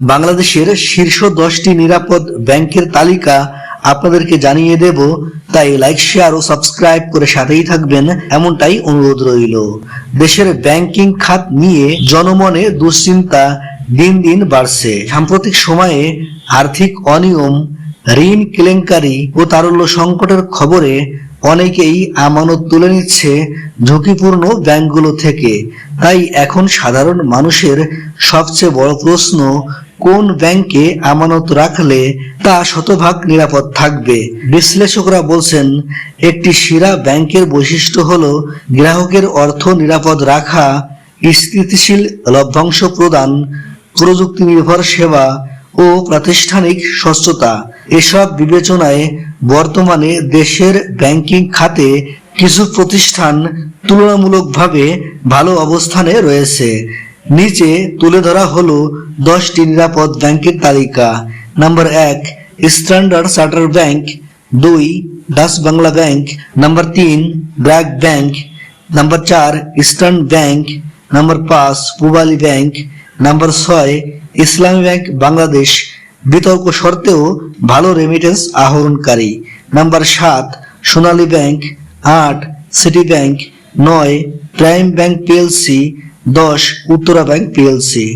বাংলাদেশের শীর্ষ দশটি নিরাপদ ব্যাংকের তালিকা আপনাদেরকে জানিয়ে দেব, তাই লাইক শেয়ার ও সাবস্ক্রাইব করে সাথেই থাকবেন, এমনটাই অনুরোধ রইল। দেশের ব্যাংকিং খাত নিয়ে জনমনে দুশ্চিন্তা দিন দিন বাড়ছে। সাম্প্রতিক সময়ে আর্থিক অনিয়ম, ঋণ কেলেঙ্কারি ও তারল্য সংকটের খবরে অনেকেই আমানত তুলে নিচ্ছে ঝুঁকিপূর্ণ ব্যাংকগুলো থেকে। তাই এখন সাধারণ মানুষের সবচেয়ে বড় প্রশ্ন কোন ব্যাংকে আমানত রাখলে তা শতভাগ নিরাপদ থাকবে? বিশ্লেষকরা বলছেন, একটি সেরা ব্যাংকের বৈশিষ্ট্য হল গ্রাহকের অর্থ নিরাপদ রাখা, স্থিতিশীল লভ্যাংশ প্রদান, প্রযুক্তি নির্ভর সেবা ও প্রাতিষ্ঠানিক স্বচ্ছতা। এসব বিবেচনায় বর্তমানে দেশের ব্যাংকিং খাতে কিছু প্রতিষ্ঠান তুলনামূলকভাবে ভালো অবস্থানে রয়েছে। নিচে তুলে ধরা হলো দশটি নিরাপদ ব্যাংকের তালিকা। নাম্বার এক, স্ট্যান্ডার্ড চার্টার ব্যাংক। দুই, ডাচ বাংলা ব্যাংক। নাম্বার তিন, ব্র্যাক ব্যাংক। নাম্বার চার, ইস্টার্ন ব্যাংক। নাম্বার পাঁচ, পূবালী ব্যাংক। নাম্বার ছয়, ইসলামী ব্যাংক বাংলাদেশ। বিতর্ক সত্ত্বেও ভালো রেমিটেন্স আহরণকারী। নাম্বার সাত, সোনালী ব্যাংক। আট, সিটি ব্যাংক। নয়, প্রাইম ব্যাংক পিএলসি দশ উত্তরা ব্যাংক পিএলসি।